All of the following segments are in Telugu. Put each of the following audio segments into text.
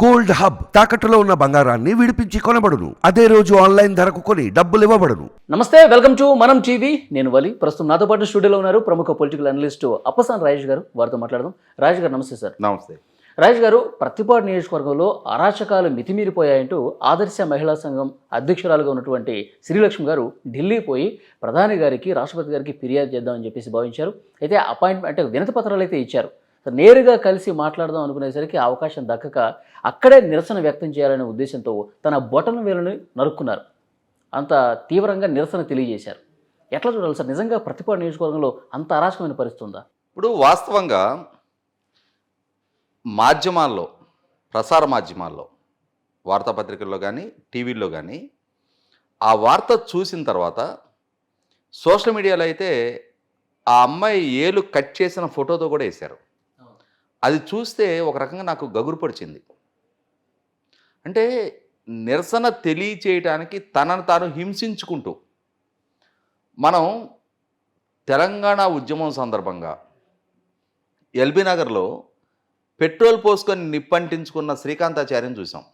గోల్డ్ హబ్ తాకట్టులో ఉన్న బంగారాన్ని విడిపించి కొనబడును. అదే రోజు ఆన్లైన్ ధరకు కొని డబ్బులు ఇవ్వబడును. నమస్తే వెల్కమ్ టు మనం టీవీ. నేను వలి. ప్రస్తుతం నాతో పాటు స్టూడియోలో ఉన్నారు ప్రముఖ పొలిటికల్ అనలిస్ట్ అప్పసాన్ రాజేష్ గారు. వారితో మాట్లాడదాం. రాజేష్ గారు నమస్తే సార్. నమస్తే. రాజేష్ గారు ప్రతిపాడు నియోజకవర్గంలో అరాచకాలు మితిమీరిపోయాయంటూ ఆదర్శ మహిళా సంఘం అధ్యక్షురాలుగా ఉన్నటువంటి శ్రీలక్ష్మి గారు ఢిల్లీ పోయి ప్రధాని గారికి రాష్ట్రపతి గారికి ఫిర్యాదు చేద్దామని చెప్పేసి భావించారు. అయితే అపాయింట్మెంట్ అంటే వినతి పత్రాలు అయితే ఇచ్చారు. నేరుగా కలిసి మాట్లాడదాం అనుకునేసరికి అవకాశం దక్కక అక్కడే నిరసన వ్యక్తం చేయాలనే ఉద్దేశంతో తన బొటన వేలుని నరుక్కున్నారు. అంత తీవ్రంగా నిరసన తెలియజేశారు. ఎట్లా చూడాలి సార్? నిజంగా ప్రతిపాడు నియోజకవర్గంలో అంత అరాచకమైన పరిస్థితి ఉందా? ఇప్పుడు వాస్తవంగా మాధ్యమాల్లో ప్రసార మాధ్యమాల్లో వార్తాపత్రికల్లో కానీ టీవీల్లో కానీ ఆ వార్త చూసిన తర్వాత సోషల్ మీడియాలో అయితే ఆ అమ్మాయి ఏలు కట్ చేసిన ఫోటోతో కూడా వేశారు. అది చూస్తే ఒక రకంగా నాకు గగురు పడిచింది అంటే నిరసన తెలియచేయటానికి తనను తాను హింసించుకుంటూ మనం తెలంగాణ ఉద్యమం సందర్భంగా ఎల్బీ నగర్లో పెట్రోల్ పోసుకొని నిప్పంటించుకున్న శ్రీకాంతాచార్యని చూసాం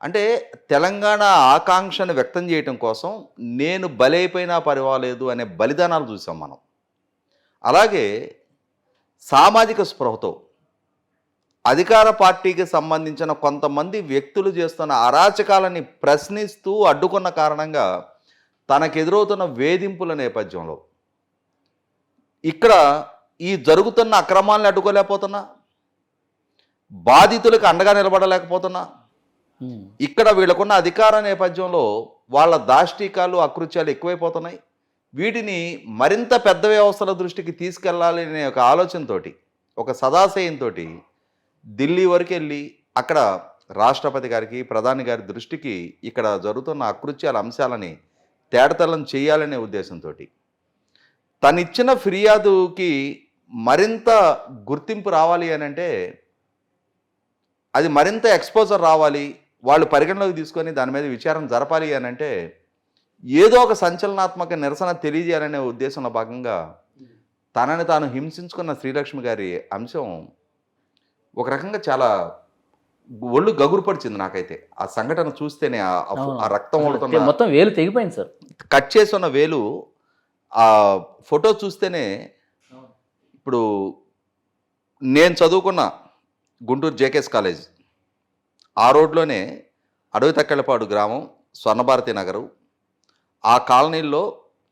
అంటే తెలంగాణ ఆకాంక్షను వ్యక్తం చేయటం కోసం నేను బలైపోయినా పర్వాలేదు అనే బలిదానాలు చూసాం మనం. అలాగే సామాజిక స్పృహతో. అధికార పార్టీకి సంబంధించిన కొంతమంది వ్యక్తులు చేస్తున్న అరాచకాలని ప్రశ్నిస్తూ అడ్డుకున్న కారణంగా తనకెదురవుతున్న వేధింపుల నేపథ్యంలో. ఇక్కడ ఈ జరుగుతున్న అక్రమాలను అడ్డుకోలేకపోతున్నా? బాధితులకు అండగా నిలబడలేకపోతున్నా. ఇక్కడ వీళ్ళకున్న అధికార నేపథ్యంలో వాళ్ళ దాష్టికాలు అకృత్యాలు ఎక్కువైపోతున్నాయి. వీటిని మరింత పెద్ద వ్యవస్థల దృష్టికి తీసుకెళ్ళాలి అనే ఒక ఆలోచనతోటి ఒక సదాశయంతో ఢిల్లీ వరకు వెళ్ళి అక్కడ రాష్ట్రపతి గారికి ప్రధాని గారి దృష్టికి ఇక్కడ జరుగుతున్న అకృత్యాల అంశాలని తేడతలం చేయాలనే ఉద్దేశంతో తనిచ్చిన ఫిర్యాదుకి మరింత గుర్తింపు రావాలి అని అంటే అది మరింత ఎక్స్పోజర్ రావాలి వాళ్ళు పరిగణలోకి తీసుకొని దాని మీద విచారణ జరపాలి అని అంటే ఏదో ఒక సంచలనాత్మక నిరసన తెలియజేయాలనే ఉద్దేశంలో భాగంగా తనని తాను హింసించుకున్న శ్రీలక్ష్మి గారి అంశం ఒక రకంగా చాలా ఒళ్ళు గగురుపడిచింది నాకైతే. ఆ సంఘటన చూస్తేనే ఆ- రక్తం ఓడుతున్న మొత్తం వేలు తెగిపోయింది సార్. కట్ చేసి ఉన్న వేలు ఆ ఫోటో చూస్తేనే ఇప్పుడు నేను చదువుకున్న గుంటూరు జేకేఎస్ కాలేజ్ ఆ రోడ్లోనే అడవి తక్కెళ్ళపాడు గ్రామం స్వర్ణభారతి నగరు ఆ కాలనీల్లో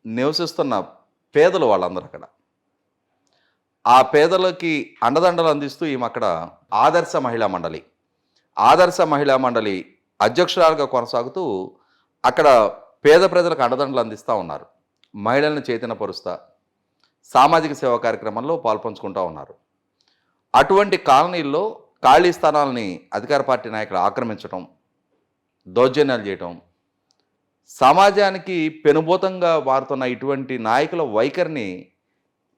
నివసిస్తున్న పేదలు వాళ్ళందరూ అక్కడ. ఆ పేదలకి అండదండలు అందిస్తూ ఈమె అక్కడ ఆదర్శ మహిళా మండలి. ఆదర్శ మహిళా మండలి అధ్యక్షురాలుగా కొనసాగుతూ అక్కడ పేద ప్రజలకు అండదండలు అందిస్తూ ఉన్నారు. మహిళలను చైతన్యపరుస్తా సామాజిక సేవా కార్యక్రమంలో పాల్పంచుకుంటూ ఉన్నారు. అటువంటి కాలనీల్లో ఖాళీ స్థానాలని అధికార పార్టీ నాయకులు ఆక్రమించడం దౌర్జన్యాలు చేయటం సమాజానికి పెనుభూతంగా మారుతున్న ఇటువంటి నాయకుల వైఖరిని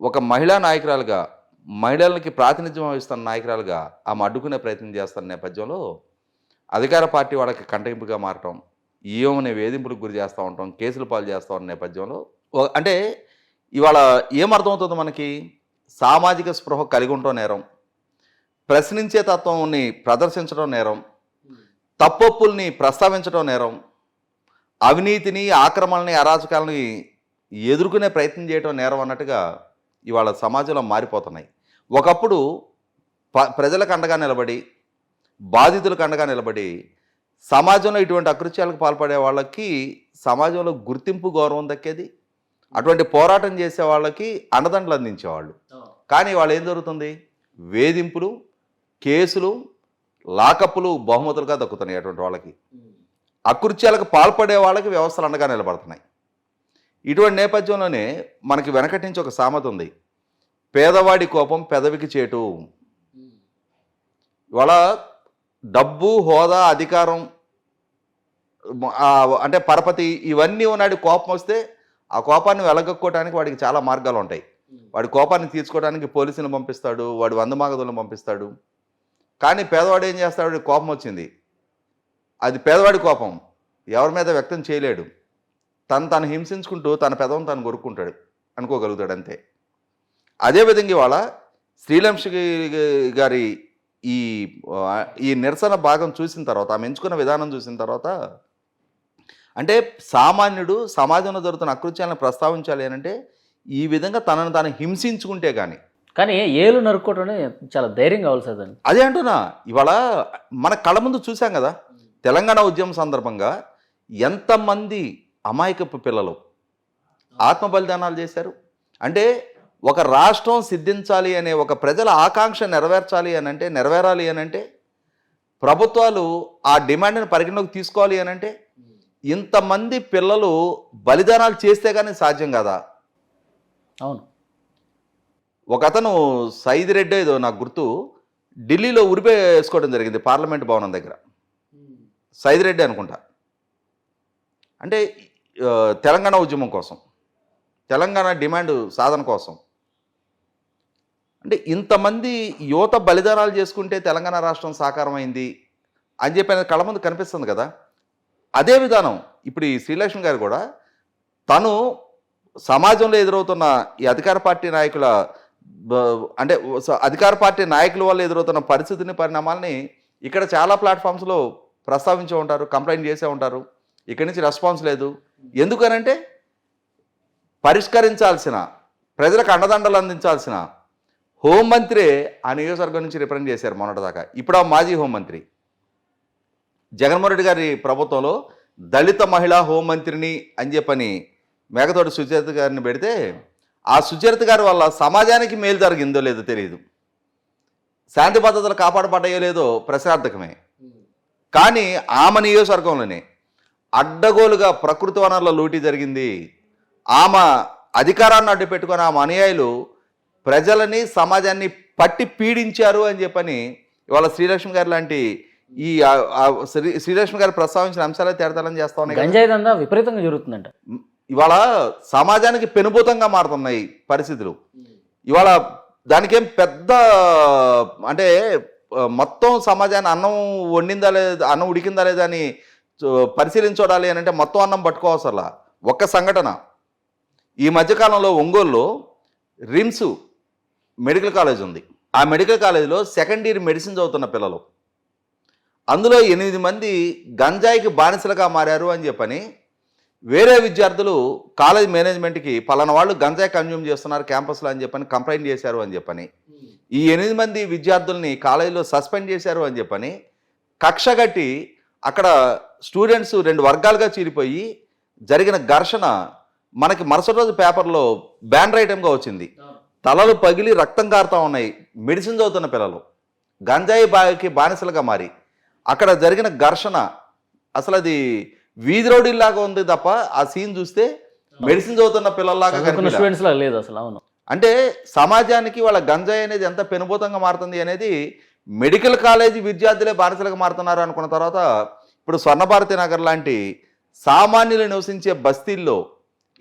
ఒక మహిళా నాయకురాలుగా మహిళలకి ప్రాతినిధ్యం వహిస్తున్న నాయకురాలుగా ఆమె అడ్డుకునే ప్రయత్నం చేస్తున్న నేపథ్యంలో అధికార పార్టీ వాళ్ళకి కంటగింపుగా మారటం ఈమెని వేధింపులకు గురి చేస్తూ ఉంటాం కేసులు పాలు చేస్తూ ఉన్న నేపథ్యంలో అంటే ఇవాళ ఏమర్థమవుతుంది మనకి? సామాజిక స్పృహ కలిగి ఉండటం నేరం ప్రశ్నించే తత్వంని ప్రదర్శించడం నేరం తప్పొప్పుల్ని ప్రస్తావించడం నేరం అవినీతిని ఆక్రమణని అరాచకాలని ఎదుర్కొనే ప్రయత్నం చేయడం నేరం అన్నట్టుగా ఇవాళ సమాజంలో మారిపోతున్నాయి. ఒకప్పుడు ప ప్రజలకు అండగా నిలబడి బాధితులకు అండగా నిలబడి సమాజంలో ఇటువంటి అకృత్యాలకు పాల్పడే వాళ్ళకి సమాజంలో గుర్తింపు గౌరవం దక్కేది. అటువంటి పోరాటం చేసే వాళ్ళకి అండదండలు అందించేవాళ్ళు. కానీ వాళ్ళు ఏం జరుగుతుంది? వేధింపులు కేసులు లాకప్పులు బహుమతులుగా దక్కుతున్నాయి అటువంటి వాళ్ళకి. అకృత్యాలకు పాల్పడే వాళ్ళకి వ్యవస్థలు అండగా నిలబడుతున్నాయి. ఇటువంటి నేపథ్యంలోనే మనకి వెనకటి నుంచి ఒక సామెత ఉంది. పేదవాడి కోపం పెదవికి చేటు. ఇవాళ డబ్బు హోదా అధికారం అంటే పరపతి ఇవన్నీ ఉన్నాడు కోపం వస్తే ఆ కోపాన్ని వెలగక్కోవడానికి వాడికి చాలా మార్గాలు ఉంటాయి. వాడి కోపాన్ని తీర్చుకోవడానికి పోలీసులను పంపిస్తాడు వాడు వందమాగదులను పంపిస్తాడు. కానీ పేదవాడు ఏం చేస్తాడు? కోపం వచ్చింది. అది పేదవాడి కోపం. ఎవరి మీద వ్యక్తం చేయలేడు. తను తను హింసించుకుంటూ తన పెదవం తను కొరుక్కుంటాడు. అనుకోగలుగుతాడు అంతే. అదేవిధంగా ఇవాళ శ్రీలంశ గారి ఈ ఈ నిరసన భాగం చూసిన తర్వాత ఆమె ఎంచుకున్న విధానం చూసిన తర్వాత అంటే సామాన్యుడు సమాజంలో జరుగుతున్న అకృత్యాలను ప్రస్తావించాలి అంటే ఈ విధంగా తనను తాను హింసించుకుంటే కానీ కానీ ఏలు నరుక్కోవటం చాలా ధైర్యం కావాలి సార్ అదే అంటున్నా. ఇవాళ మన కళ్ళ ముందు చూసాం కదా. తెలంగాణ ఉద్యమం సందర్భంగా ఎంతమంది అమాయకపు పిల్లలు ఆత్మ బలిదానాలు చేశారు? అంటే ఒక రాష్ట్రం సిద్ధించాలి అనే ఒక ప్రజల ఆకాంక్ష నెరవేర్చాలి అని అంటే నెరవేరాలి అని అంటే ప్రభుత్వాలు ఆ డిమాండ్ని పరిగణలోకి తీసుకోవాలి అని అంటే ఇంతమంది పిల్లలు బలిదానాలు చేస్తే కానీ సాధ్యం కదా? అవును. ఒక అతను సైదిరెడ్డి ఏదో నాకు గుర్తు ఢిల్లీలో ఉరిపే వేసుకోవడం జరిగింది పార్లమెంట్ భవనం దగ్గర. సైదిరెడ్డి అనుకుంటా. అంటే తెలంగాణ ఉద్యమం కోసం తెలంగాణ డిమాండ్ సాధన కోసం. అంటే ఇంతమంది యువత బలిదానాలు చేసుకుంటే తెలంగాణ రాష్ట్రం సాకారమైంది అని చెప్పి అనేది కళ్ళ ముందు కనిపిస్తుంది కదా. అదే విధానం ఇప్పుడు ఈ శ్రీలక్ష్మి గారు కూడా తను సమాజంలో ఎదురవుతున్న ఈ అధికార పార్టీ నాయకుల అంటే అధికార పార్టీ నాయకుల వల్ల ఎదురవుతున్న పరిస్థితిని పరిణామాలని ఇక్కడ చాలా ప్లాట్ఫామ్స్లో ప్రస్తావించే ఉంటారు కంప్లైంట్ చేసే ఉంటారు. ఇక్కడి నుంచి రెస్పాన్స్ లేదు. ఎందుకనంటే పరిష్కరించాల్సిన ప్రజలకు అండదండలు అందించాల్సిన హోంమంత్రి ఆ నియోజకవర్గం నుంచి రిప్రజెంట్ చేశారు మొన్నటిదాకా. ఇప్పుడు ఆ మాజీ హోంమంత్రి జగన్మోహన్ రెడ్డి గారి ప్రభుత్వంలో దళిత మహిళా హోంమంత్రిని అని చెప్పని మేకతోటి సుచరిత గారిని పెడితే ఆ సుచరిత గారి వల్ల సమాజానికి మేలు జరిగిందో లేదో తెలియదు శాంతి భద్రతలు కాపాడబడ్డాయో లేదో ప్రశ్నార్థకమే. కానీ ఆమె నియోజకవర్గంలోనే అడ్డగోలుగా ప్రకృతి వనరుల లూటీ జరిగింది. ఆమె అధికారాన్ని అడ్డు పెట్టుకొని ఆమె అనుయాయులు ప్రజలని సమాజాన్ని పట్టి పీడించారు అని చెప్పని ఇవాళ శ్రీలక్ష్మి గారు లాంటి ఈ శ్రీలక్ష్మి గారు ప్రస్తావించిన అంశాలే తేడతలం చేస్తా ఉన్నాయి విపరీతంగా జరుగుతుందంట. ఇవాళ సమాజానికి పెనుభూతంగా మారుతున్నాయి పరిస్థితులు. ఇవాళ దానికేం పెద్ద అంటే మొత్తం సమాజాన్ని అన్నం వండిందా లేదా అన్నం ఉడికిందా లేదా అని పరిశీలించడాలి అని అంటే మొత్తం అన్నం పట్టుకోవసరలా ఒక్క సంఘటన. ఈ మధ్యకాలంలో ఒంగోలులో రిమ్స్ మెడికల్ కాలేజ్ ఉంది. ఆ మెడికల్ కాలేజీలో సెకండ్ ఇయర్ మెడిసిన్ చదువుతున్న పిల్లలు. అందులో ఎనిమిది మంది గంజాయికి బానిసలుగా మారారు అని చెప్పని వేరే విద్యార్థులు కాలేజ్ మేనేజ్మెంట్కి పలానా వాళ్ళు గంజాయి కన్జ్యూమ్ చేస్తున్నారు క్యాంపస్లో అని చెప్పని కంప్లైంట్ చేశారు అని చెప్పని. ఈ ఎనిమిది మంది విద్యార్థుల్ని కాలేజీలో సస్పెండ్ చేశారు అని చెప్పని కక్ష కట్టి అక్కడ స్టూడెంట్స్ రెండు వర్గాలుగా చీలిపోయి జరిగిన ఘర్షణ మనకి మరుసటి రోజు పేపర్లో బ్యాన్ ఐటమ్గా వచ్చింది. తలలు పగిలి రక్తం కారుతా ఉన్నాయి. మెడిసిన్ చదువుతున్న పిల్లలు. గంజాయి బాకి బానిసలుగా మారి. అక్కడ జరిగిన ఘర్షణ అసలు అది వీధి రౌడీలాగా ఉంది తప్ప ఆ సీన్ చూస్తే మెడిసిన్ చదువుతున్న పిల్లల్లాగా లేదు అసలు అవును. అంటే సమాజానికి వాళ్ళ గంజాయి అనేది ఎంత పెనుభూతంగా మారుతుంది అనేది మెడికల్ కాలేజీ విద్యార్థులే బానిసలుగా మారుతున్నారు అనుకున్న తర్వాత ఇప్పుడు స్వర్ణభారతి నగర్ లాంటి సామాన్యులు నివసించే బస్తీల్లో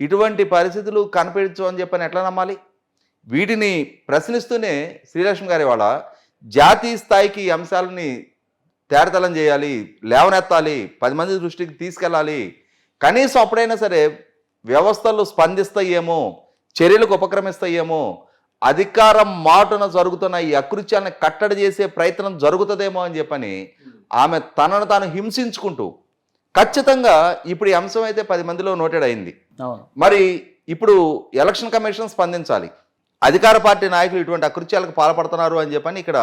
ఇటువంటి పరిస్థితులు కనిపించవు అని చెప్పని ఎట్లా నమ్మాలి? వీటిని ప్రశ్నిస్తూనే శ్రీలక్ష్మి గారి వాళ్ళ జాతీయ స్థాయికి అంశాలని తేడతలం చేయాలి లేవనెత్తాలి పది మంది దృష్టికి తీసుకెళ్ళాలి. కనీసం అప్పుడైనా సరే వ్యవస్థలు స్పందిస్తాయేమో చర్యలకు ఉపక్రమిస్తాయేమో. అధికారం మాటున జరుగుతున్న ఈ అకృత్యాన్ని కట్టడి చేసే ప్రయత్నం జరుగుతుందేమో అని చెప్పని ఆమె తనను తాను హింసించుకుంటూ ఖచ్చితంగా ఇప్పుడు ఈ అంశం అయితే పది మందిలో నోటెడ్ అయింది. మరి ఇప్పుడు ఎలక్షన్ కమిషన్ స్పందించాలి. అధికార పార్టీ నాయకులు ఇటువంటి అకృత్యాలకు పాల్పడుతున్నారు అని చెప్పని ఇక్కడ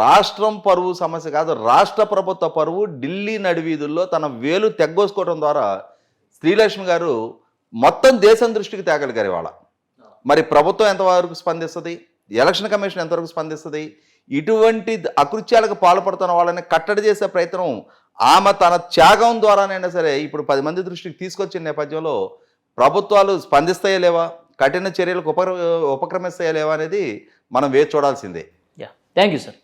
రాష్ట్రం పరువు సమస్య కాదు రాష్ట్ర ప్రభుత్వ పరువు ఢిల్లీ నడివీధుల్లో తన వేలు తెగ్గోసుకోవడం ద్వారా శ్రీలక్ష్మి గారు మొత్తం దేశం దృష్టికి తేగలిగారు ఇవాళ. మరి ప్రభుత్వం ఎంతవరకు స్పందిస్తుంది? ఎలక్షన్ కమిషన్ ఎంతవరకు స్పందిస్తుంది? ఇటువంటి అకృత్యాలకు పాల్పడుతున్న వాళ్ళని కట్టడి చేసే ప్రయత్నం ఆమె తన త్యాగం ద్వారానైనా సరే ఇప్పుడు పది మంది దృష్టికి తీసుకొచ్చిన నేపథ్యంలో ప్రభుత్వాలు స్పందిస్తాయా లేవా? కఠిన చర్యలకు ఉప ఉపక్రమిస్తాయా లేవా అనేది మనం వేచి చూడాల్సిందే. యా. Thank you sir.